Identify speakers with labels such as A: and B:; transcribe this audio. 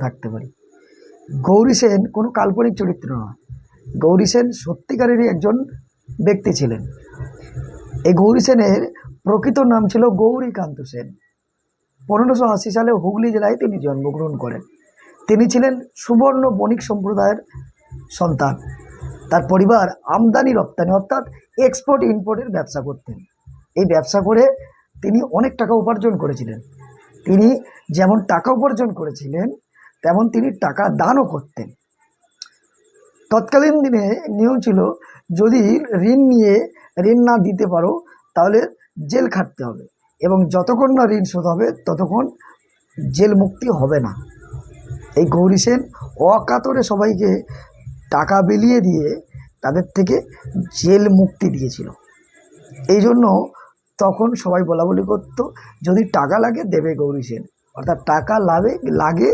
A: থাকতে পারি। গৌরী সেন কোনো কাল্পনিক চরিত্র নয়। গৌরী সেন সত্যিকারেরই একজন ব্যক্তি ছিলেন। এই গৌরী সেনের প্রকৃত নাম ছিল গৌরীকান্ত সেন। পনেরোশো আশি সালে হুগলি জেলায় তিনি জন্মগ্রহণ করেন। তিনি ছিলেন সুবর্ণ বণিক সম্প্রদায়ের সন্তান। তার পরিবার আমদানি রপ্তানি অর্থাৎ এক্সপোর্ট ইম্পোর্টের ব্যবসা করতেন। এই ব্যবসা করে তিনি অনেক টাকা উপার্জন করেছিলেন। তিনি যেমন টাকা উপার্জন করেছিলেন তেমন তিনি টাকা দানও করতেন। তৎকালীন দিনে নিয়ম ছিল, যদি ঋণ নিয়ে ঋণ না দিতে পারো, তাহলে জেল খাটতে হবে এবং যতক্ষণ না ঋণ শোধ হবে, ততক্ষণ জেল মুক্তি হবে না। এই গৌরী সেন অকাতরে সবাইকে টাকা বিলিয়ে দিয়ে তাদের থেকে জেল মুক্তি দিয়েছিল। এই জন্য তখন সবাই বলা বলি করতো, যদি টাকা লাগে দেবে গৌরী সেন। অর্থাৎ টাকা লাগে লাগে